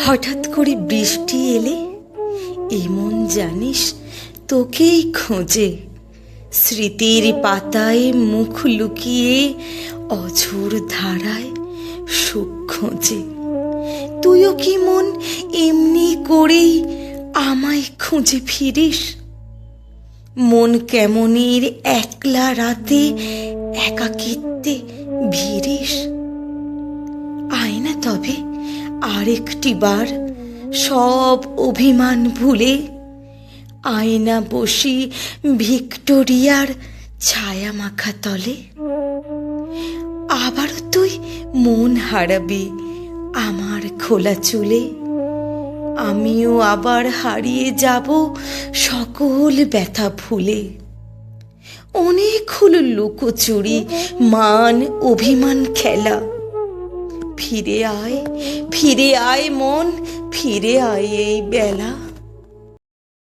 হঠাৎ করে বৃষ্টি এলে এমন জানিস তোকেই খোঁজে। স্মৃতির পাতায় মুখ লুকিয়ে অঝোর ধারায় সুখ খোঁজে। তুইও কি মন এমনি করেই আমায় খুঁজে ফিরিস? মন কেমনের একলা রাতে একাকিত্বে ভিড়িস? আরেকটি বার সব অভিমান ভুলে আয়না বসি ভিক্টোরিয়ার ছায়া মাখা তলে। আবারও তুই মন হারাবি আমার খোলা চুলে। আমিও আবার হারিয়ে যাব সকল ব্যথা ভুলে। অনেক হলো লুকোচুরি, মান, অভিমান, খেলা। ফিরে আয় ফিরে আয় মন ফিরে আয় এই বেলা।